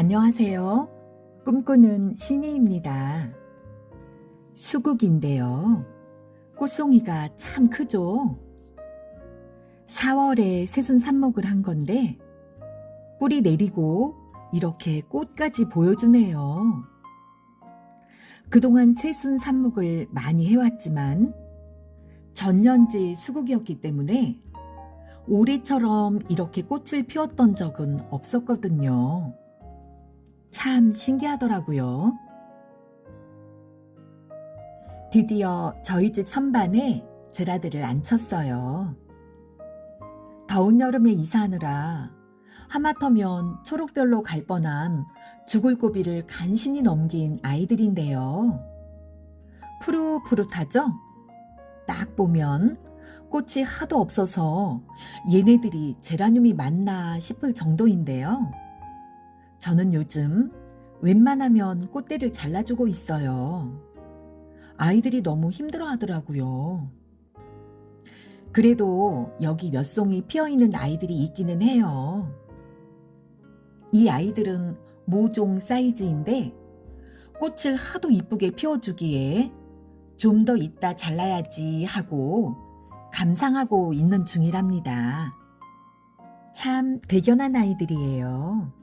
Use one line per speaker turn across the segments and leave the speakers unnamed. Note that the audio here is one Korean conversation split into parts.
안녕하세요. 꿈꾸는 신이입니다. 수국인데요. 꽃송이가 참 크죠? 4월에 새순 삽목을 한 건데, 뿌리 내리고 이렇게 꽃까지 보여주네요. 그동안 새순 삽목을 많이 해왔지만, 전년지 수국이었기 때문에 올해처럼 이렇게 꽃을 피웠던 적은 없었거든요. 참 신기하더라고요. 드디어 저희 집 선반에 제라들을 앉혔어요. 더운 여름에 이사하느라 하마터면 초록별로 갈 뻔한 죽을 고비를 간신히 넘긴 아이들인데요. 푸릇푸릇하죠? 딱 보면 꽃이 하도 없어서 얘네들이 제라늄이 맞나 싶을 정도인데요. 저는 요즘 웬만하면 꽃대를 잘라주고 있어요. 아이들이 너무 힘들어 하더라고요. 그래도 여기 몇 송이 피어 있는 아이들이 있기는 해요. 이 아이들은 모종 사이즈인데 꽃을 하도 이쁘게 피워주기에 좀더 이따 잘라야지 하고 감상하고 있는 중이랍니다. 참 대견한 아이들이에요.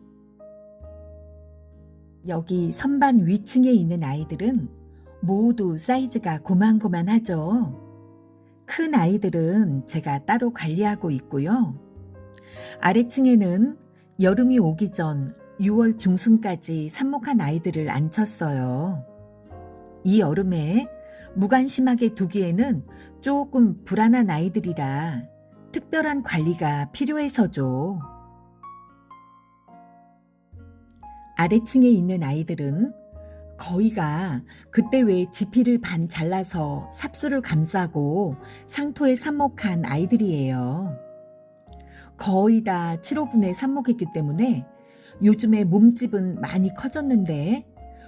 여기 선반 위층에 있는 아이들은 모두 사이즈가 고만고만하죠. 큰 아이들은 제가 따로 관리하고 있고요. 아래층에는 여름이 오기 전 6월 중순까지 삽목한 아이들을 앉혔어요. 이 여름에 무관심하게 두기에는 조금 불안한 아이들이라 특별한 관리가 필요해서죠. 아래층에 있는 아이들은 거의가 그때 왜 지피를 반 잘라서 삽수를 감싸고 상토에 삽목한 아이들이에요. 거의 다 7호분에 삽목했기 때문에 요즘에 몸집은 많이 커졌는데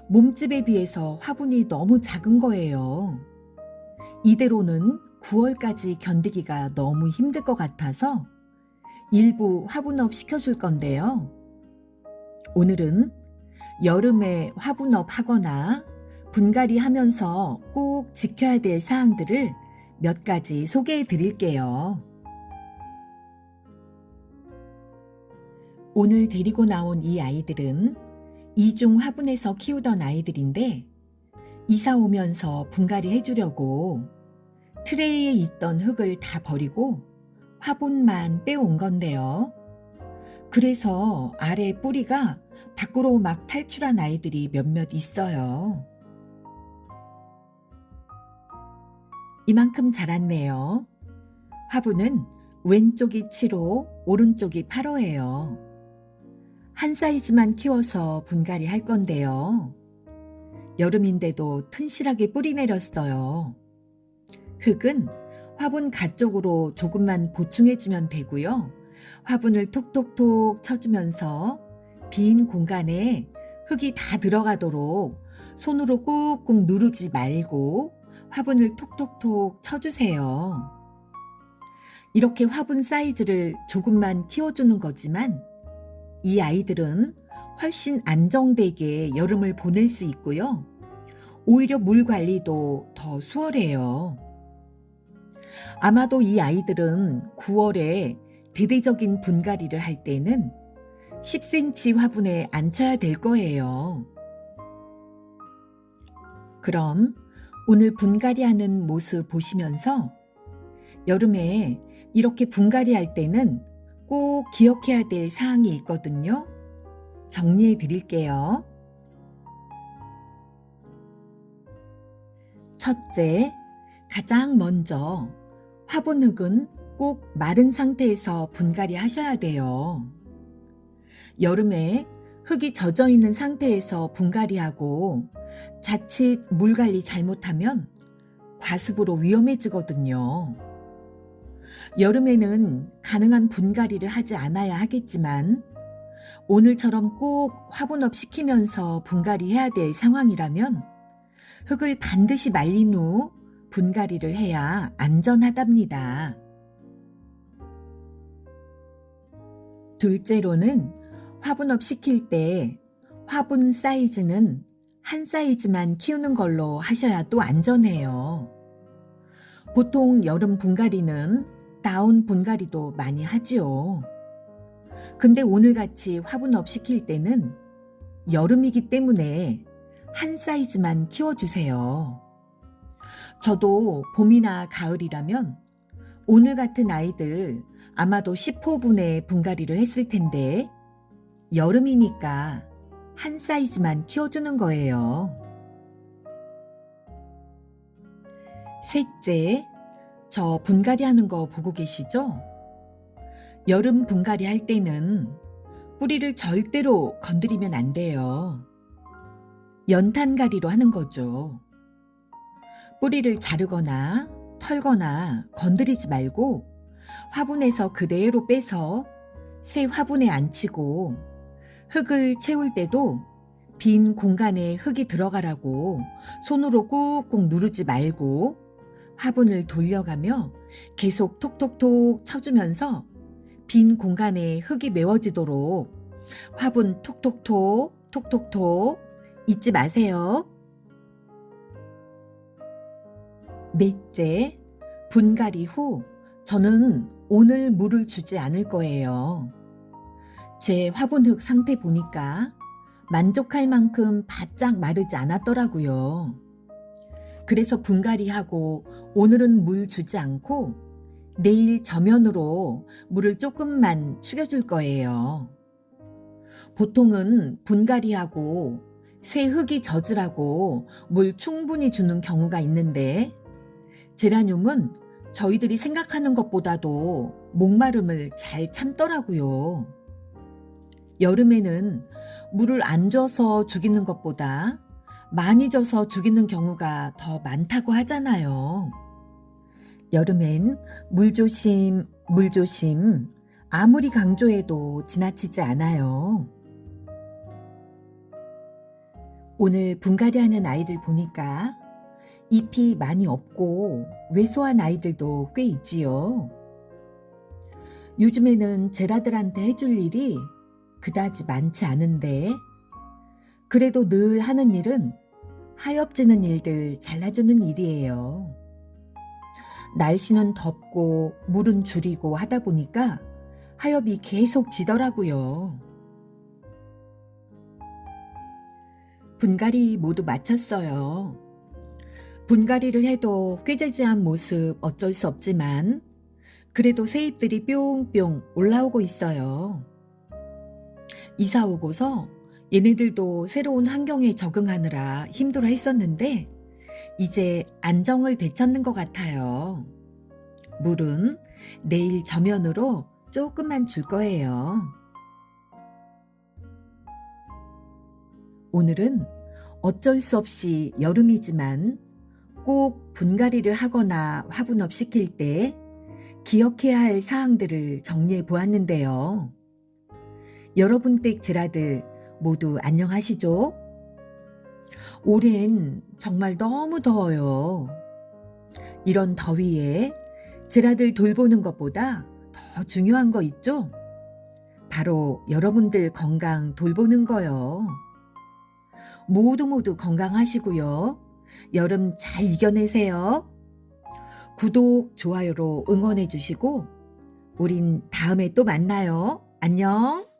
몸집에 비해서 화분이 너무 작은 거예요. 이대로는 9월까지 견디기가 너무 힘들 것 같아서 일부 화분업 시켜줄 건데요. 오늘은 여름에 화분업 하거나 분갈이 하면서 꼭 지켜야 될 사항들을 몇 가지 소개해 드릴게요. 오늘 데리고 나온 이 아이들은 이중 화분에서 키우던 아이들인데 이사 오면서 분갈이 해주려고 트레이에 있던 흙을 다 버리고 화분만 빼온 건데요. 그래서 아래 뿌리가 밖으로 막 탈출한 아이들이 몇몇 있어요. 이만큼 자랐네요. 화분은 왼쪽이 7호, 오른쪽이 8호예요. 한 사이즈만 키워서 분갈이 할 건데요. 여름인데도 튼실하게 뿌리 내렸어요. 흙은 화분 가쪽으로 조금만 보충해주면 되고요. 화분을 톡톡톡 쳐주면서 빈 공간에 흙이 다 들어가도록 손으로 꾹꾹 누르지 말고 화분을 톡톡톡 쳐주세요. 이렇게 화분 사이즈를 조금만 키워주는 거지만 이 아이들은 훨씬 안정되게 여름을 보낼 수 있고요. 오히려 물 관리도 더 수월해요. 아마도 이 아이들은 9월에 대대적인 분갈이를 할 때는 10cm 화분에 앉혀야 될 거예요. 그럼 오늘 분갈이 하는 모습 보시면서 여름에 이렇게 분갈이 할 때는 꼭 기억해야 될 사항이 있거든요. 정리해 드릴게요. 첫째, 가장 먼저 화분 흙은 꼭 마른 상태에서 분갈이 하셔야 돼요. 여름에 흙이 젖어 있는 상태에서 분갈이하고 자칫 물 관리 잘못하면 과습으로 위험해지거든요. 여름에는 가능한 분갈이를 하지 않아야 하겠지만 오늘처럼 꼭 화분업 시키면서 분갈이 해야 될 상황이라면 흙을 반드시 말린 후 분갈이를 해야 안전하답니다. 둘째로는 화분업 시킬 때 화분 사이즈는 한 사이즈만 키우는 걸로 하셔야 또 안전해요. 보통 여름 분갈이는 다운 분갈이도 많이 하지요. 근데 오늘같이 화분업 시킬 때는 여름이기 때문에 한 사이즈만 키워주세요. 저도 봄이나 가을이라면 오늘 같은 아이들 아마도 10호분의 분갈이를 했을 텐데 여름이니까 한 사이즈만 키워주는 거예요. 셋째, 저 분갈이 하는 거 보고 계시죠? 여름 분갈이 할 때는 뿌리를 절대로 건드리면 안 돼요. 연탄가리로 하는 거죠. 뿌리를 자르거나 털거나 건드리지 말고 화분에서 그대로 빼서 새 화분에 앉히고 흙을 채울 때도 빈 공간에 흙이 들어가라고 손으로 꾹꾹 누르지 말고 화분을 돌려가며 계속 톡톡톡 쳐주면서 빈 공간에 흙이 메워지도록 화분 톡톡톡 톡톡톡 잊지 마세요. 넷째, 분갈이 후 저는 오늘 물을 주지 않을 거예요. 제 화분흙 상태 보니까 만족할 만큼 바짝 마르지 않았더라고요. 그래서 분갈이하고 오늘은 물 주지 않고 내일 저면으로 물을 조금만 축여줄 거예요. 보통은 분갈이하고 새 흙이 젖으라고 물 충분히 주는 경우가 있는데 제라늄은 저희들이 생각하는 것보다도 목마름을 잘 참더라고요. 여름에는 물을 안 줘서 죽이는 것보다 많이 줘서 죽이는 경우가 더 많다고 하잖아요. 여름엔 물 조심, 물 조심. 아무리 강조해도 지나치지 않아요. 오늘 분갈이 하는 아이들 보니까 잎이 많이 없고 왜소한 아이들도 꽤 있지요. 요즘에는 제라들한테 해줄 일이 그다지 많지 않은데 그래도 늘 하는 일은 하엽지는 일들 잘라주는 일이에요. 날씨는 덥고 물은 줄이고 하다 보니까 하엽이 계속 지더라고요. 분갈이 모두 마쳤어요. 분갈이를 해도 꾀재재한 모습 어쩔 수 없지만 그래도 새잎들이 뿅뿅 올라오고 있어요. 이사 오고서 얘네들도 새로운 환경에 적응하느라 힘들어 했었는데 이제 안정을 되찾는 것 같아요. 물은 내일 저면으로 조금만 줄 거예요. 오늘은 어쩔 수 없이 여름이지만 꼭 분갈이를 하거나 화분업 시킬 때 기억해야 할 사항들을 정리해 보았는데요. 여러분 댁 제라들 모두 안녕하시죠? 올해는 정말 너무 더워요. 이런 더위에 제라들 돌보는 것보다 더 중요한 거 있죠? 바로 여러분들 건강 돌보는 거요. 모두 모두 건강하시고요. 여름 잘 이겨내세요. 구독, 좋아요로 응원해 주시고, 우린 다음에 또 만나요. 안녕.